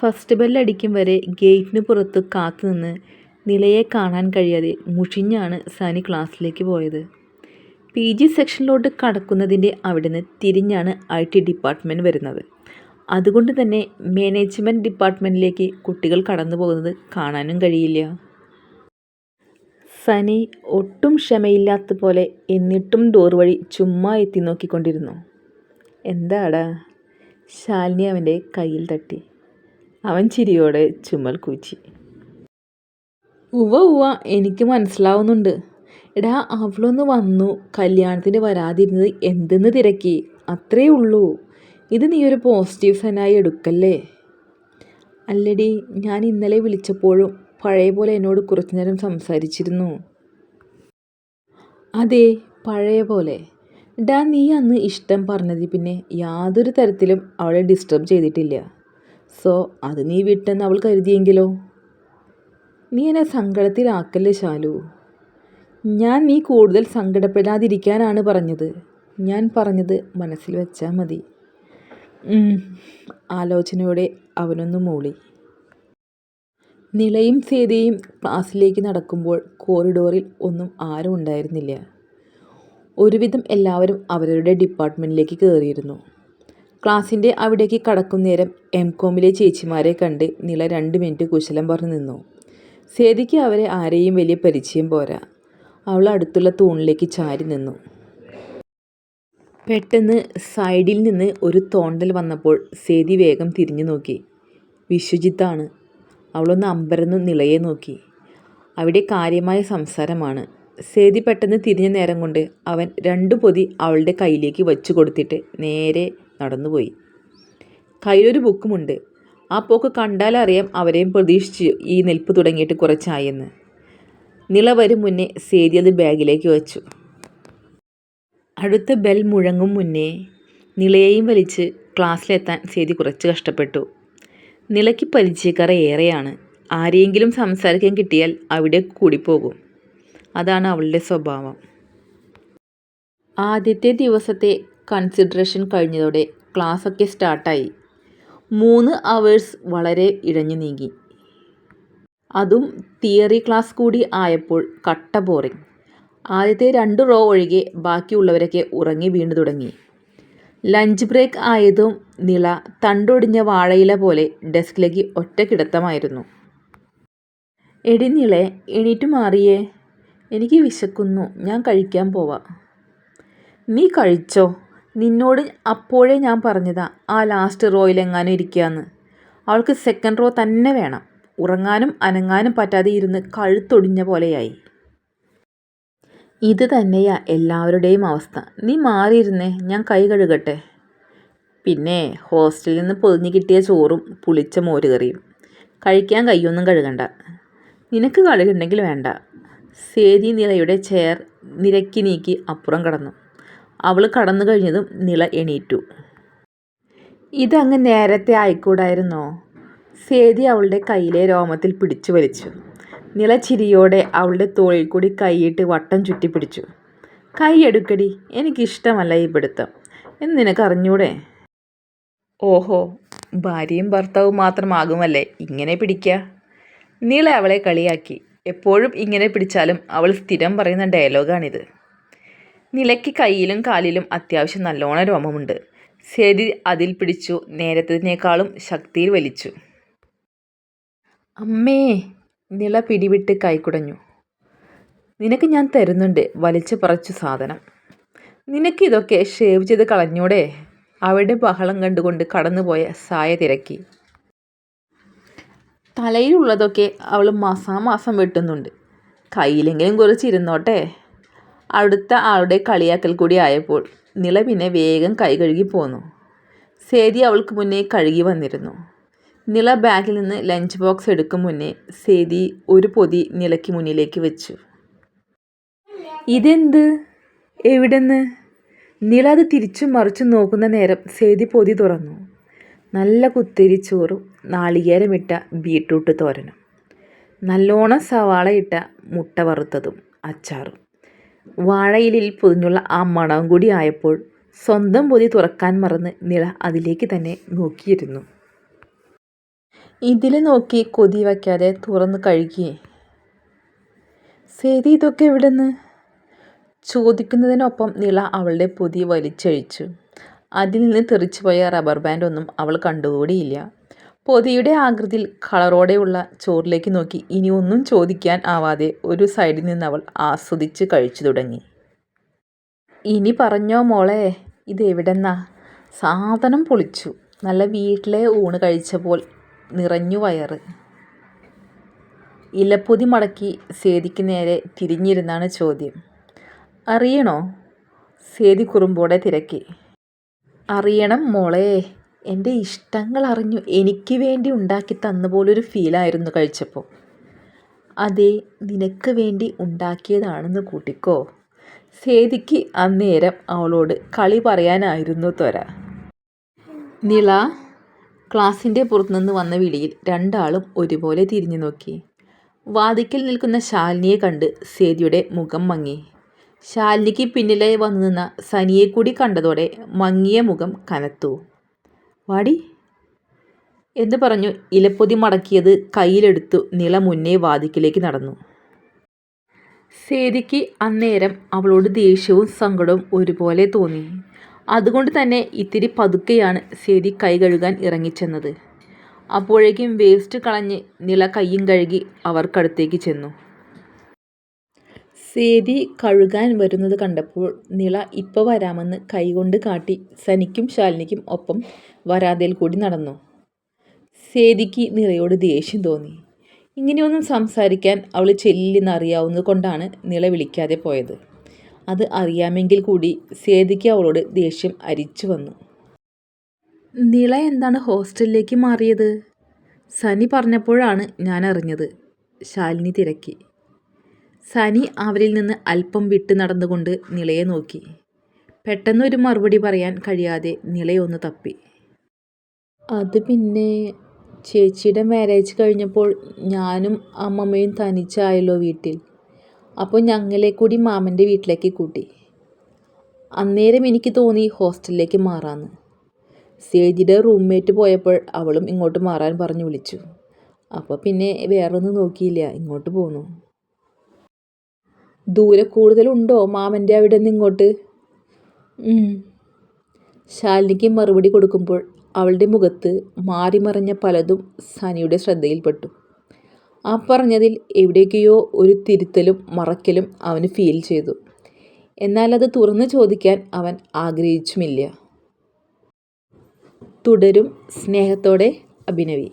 First ബെല്ലടിക്കും വരെ ഗേറ്റിന് പുറത്ത് കാത്തുനിന്ന് നിലയെ കാണാൻ കഴിയാതെ മുഷിഞ്ഞാണ് സനി ക്ലാസ്സിലേക്ക് പോയത്. പി. ജി സെക്ഷനിലോട്ട് കടക്കുന്നതിന്റെ അവിടുന്ന് തിരിഞ്ഞാണ് ഐ. ടി ഡിപ്പാർട്ട്മെന്റ് വരുന്നത്. അതുകൊണ്ട് തന്നെ മാനേജ്മെന്റ് ഡിപ്പാർട്ട്മെന്റിലേക്ക് കുട്ടികൾ കടന്നു പോകുന്നത് കാണാനും കഴിയില്ല. സനി ഒട്ടും ക്ഷമയില്ലാത്ത പോലെ എന്നിട്ടും ഡോർ വഴി ചുമ്മാ എത്തി നോക്കിക്കൊണ്ടിരുന്നു "എന്താടാ? " ശാലിനി അവന്റെ കയ്യിൽ തട്ടി. അവൻ ചിരിയോടെ ചുമൽ കൂച്ചി. ഉവ ഉവ എനിക്ക് മനസ്സിലാവുന്നുണ്ട്. എടാ അവളൊന്ന് വന്നു കല്യാണത്തിന് വരാതിരുന്നത് എന്തെന്ന് തിരക്കി, അത്രേ ഉള്ളൂ. ഇത് നീ ഒരു പോസിറ്റീവ് സനായി എടുക്കല്ലേ. " അല്ലടി ഞാൻ ഇന്നലെ വിളിച്ചപ്പോഴും പഴയ പോലെ എന്നോട് കുറച്ചു നേരം സംസാരിച്ചിരുന്നു. " അതെ പഴയ പോലെ ഡാ നീ അന്ന് ഇഷ്ടം പറഞ്ഞതിൽ പിന്നെ യാതൊരു തരത്തിലും അവളെ ഡിസ്റ്റർബ് ചെയ്തിട്ടില്ല. സോ അത് നീ വിട്ടെന്ന് അവൾ കരുതിയെങ്കിലോ. നീ എന്നെ സങ്കടത്തിലാക്കല്ലേ ശാലു ഞാൻ നീ കൂടുതൽ സങ്കടപ്പെടാതിരിക്കാനാണ് പറഞ്ഞത്. ഞാൻ പറഞ്ഞത് മനസ്സിൽ വെച്ചാൽ മതി. " ആലോചനയോടെ അവനൊന്ന് മൂളി. നിളയും സേതയും ക്ലാസ്സിലേക്ക് നടക്കുമ്പോൾ കോറിഡോറിൽ ഒന്നും ആരും ഉണ്ടായിരുന്നില്ല. ഒരുവിധം എല്ലാവരും അവരവരുടെ ഡിപ്പാർട്ട്മെന്റിലേക്ക് കേറിയിരുന്നു. ക്ലാസ്സിന്റെ അവിടേക്ക് കടക്കും നേരം എം കോമിലെ ചേച്ചിമാരെ കണ്ട് നില രണ്ട് മിനിറ്റ് കുശലം പറഞ്ഞു നിന്നു. സേതിക്ക് അവരെ ആരെയും വലിയ പരിചയം പോരാ. അവൾ അടുത്തുള്ള തൂണിലേക്ക് ചാരി നിന്നു. പെട്ടെന്ന് സൈഡിൽ നിന്ന് ഒരു തോണ്ടൽ വന്നപ്പോൾ സേതി വേഗം തിരിഞ്ഞു നോക്കി. വിശ്വജിത്താണ്. അവളൊന്ന് അമ്പരന്ന് നിളയെ നോക്കി. അവിടെ കാര്യമായ സംസാരമാണ്. സേതി പെട്ടെന്ന് തിരിഞ്ഞ നേരം കൊണ്ട് അവൻ രണ്ടു പൊതി അവളുടെ കയ്യിലേക്ക് വച്ചു കൊടുത്തിട്ട് നേരെ നടന്നുപോയി. കയ്യിലൊരു ബുക്കുമുണ്ട്. ആ പോക്ക് കണ്ടാലറിയാം അവരെയും പ്രതീക്ഷിച്ച് ഈ നെൽപ്പ് തുടങ്ങിയിട്ട് കുറച്ചായെന്ന്. നിള വരും മുന്നേ സേതി അത് ബാഗിലേക്ക് വച്ചു. അടുത്ത ബെൽ മുഴങ്ങും മുന്നേ നിളയെയും വലിച്ച് ക്ലാസ്സിലെത്താൻ സേതി കുറച്ച് കഷ്ടപ്പെട്ടു. നിളയ്ക്ക് പരിചയക്കാർ ഏറെയാണ്. ആരെയെങ്കിലും സംസാരിക്കാൻ കിട്ടിയാൽ അവിടെ കൂടിപ്പോകും. അതാണ് അവളുടെ സ്വഭാവം. ആദ്യത്തെ ദിവസത്തെ കൺസിഡറേഷൻ കഴിഞ്ഞതോടെ ക്ലാസ്സൊക്കെ സ്റ്റാർട്ടായി. മൂന്ന് അവേഴ്സ് വളരെ ഇഴഞ്ഞു നീങ്ങി. അതും തിയറി ക്ലാസ് കൂടി ആയപ്പോൾ കട്ട ബോറിങ്. ആദ്യത്തെ രണ്ട് റോ ഒഴികെ ബാക്കിയുള്ളവരൊക്കെ ഉറങ്ങി വീണു തുടങ്ങി. ലഞ്ച് ബ്രേക്ക് ആയതും നിള തണ്ടൊടിഞ്ഞ വാഴയില പോലെ ഡെസ്കിലേക്ക് ഒറ്റക്കിടത്തമായിരുന്നു. എടി നിളെ എണീറ്റു മാറിയേ. എനിക്ക് വിശക്കുന്നു ഞാൻ കഴിക്കാൻ പോവാ. " "നീ കഴിച്ചോ. നിന്നോട് അപ്പോഴേ ഞാൻ പറഞ്ഞതാ ആ ലാസ്റ്റ് റോയിൽ എങ്ങാനും ഇരിക്കുകയെന്ന് " അവൾക്ക് സെക്കൻഡ് റോ തന്നെ വേണം. ഉറങ്ങാനും അനങ്ങാനും പറ്റാതെ ഇരുന്ന് കഴുത്തൊടിഞ്ഞ പോലെയായി. ഇത് തന്നെയാ എല്ലാവരുടെയും അവസ്ഥ. "നീ മാറിയിരുന്നേ ഞാൻ കൈ കഴുകട്ടെ. പിന്നെ ഹോസ്റ്റലിൽ നിന്ന് പൊതിഞ്ഞ് കിട്ടിയ ചോറും പുളിച്ച മോരുകറിയും. കഴിക്കാൻ കൈയൊന്നും കഴുകണ്ട. നിനക്ക് കളിയുണ്ടെങ്കിൽ വേണ്ട. " സേതി നിറയുടെ ചെയർ നിരക്കി നീക്കി അപ്പുറം കടന്നു. അവൾ കടന്നു കഴിഞ്ഞതും നിള എണീറ്റു. "ഇതങ്ങ് നേരത്തെ ആയിക്കൂടായിരുന്നോ. " സേതി അവളുടെ കയ്യിലെ രോമത്തിൽ പിടിച്ചു വലിച്ചു. നില ചിരിയോടെ അവളുടെ തോളിൽ കൂടി കൈയിട്ട് വട്ടം ചുറ്റി പിടിച്ചു. "കൈ എടുക്കെടീ എനിക്കിഷ്ടമല്ല ഈ പിടുത്തം. എന്ന് നിനക്കറിഞ്ഞൂടെ. " "ഓഹോ ഭാര്യയും ഭർത്താവും മാത്രമാകുമല്ലേ ഇങ്ങനെ പിടിക്കുക നീള അവളെ കളിയാക്കി. എപ്പോഴും ഇങ്ങനെ പിടിച്ചാലും അവൾ സ്ഥിരം പറയുന്ന ഡയലോഗാണിത്. നിളയ്ക്ക് കയ്യിലും കാലിലും അത്യാവശ്യം നല്ലോണം രോമമുണ്ട്. ശരി അതിൽ പിടിച്ചു നേരത്തതിനേക്കാളും ശക്തിയിൽ വലിച്ചു. "അമ്മേ. " നിള പിടിവിട്ട് കൈക്കുടഞ്ഞു "നിനക്ക് ഞാൻ തരുന്നുണ്ട് വലിച്ചു പറച്ചു സാധനം. നിനക്ക് ഇതൊക്കെ ഷേവ് ചെയ്ത് കളഞ്ഞൂടെ. " അവിടെ ബഹളം കണ്ടുകൊണ്ട് കടന്നുപോയ സായ തിരക്കി. "തലയിലുള്ളതൊക്കെ അവൾ മാസാമാസം വെട്ടുന്നുണ്ട്. കയ്യിലെങ്കിലും കുറച്ച് ഇരുന്നോട്ടെ. " അടുത്ത ആളുടെ കളിയാക്കൽ കൂടി ആയപ്പോൾ നിളവിനെ വേഗം കൈ കഴുകി പോന്നു. സേതി അവൾക്ക് മുന്നേ കഴുകി വന്നിരുന്നു. നിള ബാഗിൽ നിന്ന് ലഞ്ച് ബോക്സ് എടുക്കും മുന്നേ സേതി ഒരു പൊതി നിലയ്ക്ക് മുന്നിലേക്ക് വെച്ചു "ഇതെന്ത്. എവിടെന്ന്. " നിള അത് തിരിച്ചു മറിച്ചു നോക്കുന്ന നേരം സേതി പൊതി തുറന്നു. നല്ല കുത്തിരിച്ചോറും നാളികേരമിട്ട ബീട്രൂട്ട് തോരനും. നല്ലോണം സവാള ഇട്ട മുട്ട വറുത്തതും അച്ചാറും. വാഴയിലയിൽ പൊതിഞ്ഞുള്ള ആ മണവും കൂടി ആയപ്പോൾ സ്വന്തം പൊതി തുറക്കാൻ മറന്ന് നിള അതിലേക്ക് തന്നെ നോക്കിയിരുന്നു. ഇതിൽ നോക്കി കൊതി വയ്ക്കാതെ തുറന്ന് കഴുകിയേ സേതി ഇതൊക്കെ എവിടുന്ന്? ചോദിക്കുന്നതിനൊപ്പം നിള അവളുടെ പൊതി വലിച്ചഴിച്ചു. അതിൽ നിന്ന് തെറിച്ചുപോയ റബ്ബർ ബാൻഡ് ഒന്നും അവൾ കണ്ടുകൂടിയില്ല. പൊതിയുടെ ആകൃതിയിൽ കളറോടെയുള്ള ചോറിലേക്ക് നോക്കി. ഇനി ഒന്നും ചോദിക്കാൻ ആവാതെ ഒരു സൈഡിൽ നിന്ന് അവൾ ആസ്വദിച്ച് കഴിച്ചു തുടങ്ങി. ഇനി പറഞ്ഞോ മോളെ ഇതെവിടെന്നാ? സാധനം പൊളിച്ചു. നല്ല വീട്ടിലെ ഊണ് കഴിച്ചപ്പോൾ നിറഞ്ഞു വയറ്. ഇലപ്പൊതി മടക്കി സേതിക്ക് നേരെ തിരിഞ്ഞിരുന്നാണ് ചോദ്യം. അറിയണോ? സേതി കുറുമ്പോടെ തിരക്കി. അറിയണം മോളെ എന്റെ ഇഷ്ടങ്ങൾ അറിഞ്ഞു എനിക്ക് വേണ്ടി ഉണ്ടാക്കി തന്ന പോലൊരു ഫീലായിരുന്നു കഴിച്ചപ്പോൾ. അതെ നിനക്ക് വേണ്ടി ഉണ്ടാക്കിയതാണെന്ന് കൂട്ടിക്കോ. സേതിക്ക് അന്നേരം അവളോട് കളി പറയാനായിരുന്നു ത്വര. നിള ക്ലാസിന്റെ പുറത്തുനിന്ന് വന്ന വിളിയിൽ രണ്ടാളും ഒരുപോലെ തിരിഞ്ഞു നോക്കി. വാതിക്കൽ നിൽക്കുന്ന ശാലിനിയെ കണ്ട് സേതിയുടെ മുഖം മങ്ങി. ശാലിനിക്ക് പിന്നിലായി വന്നു നിന്ന സനിയെ കൂടി കണ്ടതോടെ മങ്ങിയ മുഖം കനത്തു. വാടി. എന്ന് പറഞ്ഞു ഇലപ്പൊതി മടക്കിയത് കയ്യിലെടുത്തു നില മുന്നേ വാതിക്കിലേക്ക് നടന്നു. സേതിക്ക് അന്നേരം അവളോട് ദേഷ്യവും സങ്കടവും ഒരുപോലെ തോന്നി. അതുകൊണ്ട് തന്നെ ഇത്തിരി പതുക്കെയാണ് സേതി കൈ കഴുകാൻ ഇറങ്ങിച്ചെന്നത്. അപ്പോഴേക്കും വേസ്റ്റ് കളഞ്ഞ് നില കയ്യും കഴുകി അവർക്കടുത്തേക്ക് ചെന്നു. സേതി കഴുകാൻ വരുന്നത് കണ്ടപ്പോൾ നിള ഇപ്പോൾ വരാമെന്ന് കൈകൊണ്ട് കാട്ടി സനിക്കും ശാലിനിക്കും ഒപ്പം വരാതയിൽ കൂടി നടന്നു. സേതിക്ക് നിളയോട് ദേഷ്യം തോന്നി. ഇങ്ങനെയൊന്നും സംസാരിക്കാൻ അവൾ ചെല്ലിന്നറിയാവുന്നത് കൊണ്ടാണ് നിള വിളിക്കാതെ പോയത്. അത് അറിയാമെങ്കിൽ കൂടി സേതിക്ക് അവളോട് ദേഷ്യം അരിച്ചു വന്നു. നിള എന്താണ് ഹോസ്റ്റലിലേക്ക് മാറിയത്? സനി പറഞ്ഞപ്പോഴാണ് ഞാൻ അറിഞ്ഞത് ശാലിനി തിരക്കി. സനി അവരിൽ നിന്ന് അല്പം വിട്ടു നടന്നുകൊണ്ട് നിളയെ നോക്കി. പെട്ടെന്നൊരു മറുപടി പറയാൻ കഴിയാതെ നിളയൊന്ന് തപ്പി. അത് പിന്നെ ചേച്ചിയുടെ മാരേജ് കഴിഞ്ഞപ്പോൾ ഞാനും അമ്മമ്മയും തനിച്ചായല്ലോ വീട്ടിൽ. അപ്പോൾ ഞങ്ങളെ കൂടി മാമന്റെ വീട്ടിലേക്ക് കൂട്ടി. അന്നേരം എനിക്ക് തോന്നി ഹോസ്റ്റലിലേക്ക് മാറാമെന്ന് സേജിയുടെ റൂംമേറ്റ് പോയപ്പോൾ അവളും ഇങ്ങോട്ട് മാറാൻ പറഞ്ഞു വിളിച്ചു. അപ്പോൾ പിന്നെ വേറൊന്നും നോക്കിയില്ല ഇങ്ങോട്ട് പോന്നു. ദൂരെ കൂടുതലുണ്ടോ മാമന്റെ അവിടെ നിന്ന് ഇങ്ങോട്ട്? ശാലിനിക്ക് മറുപടി കൊടുക്കുമ്പോൾ അവളുടെ മുഖത്ത് മാറിമറിഞ്ഞ പലതും സനിയുടെ ശ്രദ്ധയിൽപ്പെട്ടു. ആ പറഞ്ഞതിൽ എവിടേക്കെയോ ഒരു തിരുത്തലും മറക്കലും അവന് ഫീൽ ചെയ്തു. എന്നാൽ അത് തുറന്നു ചോദിക്കാൻ അവൻ ആഗ്രഹിച്ചുമില്ല. തുടരും സ്നേഹത്തോടെ അഭിനവി.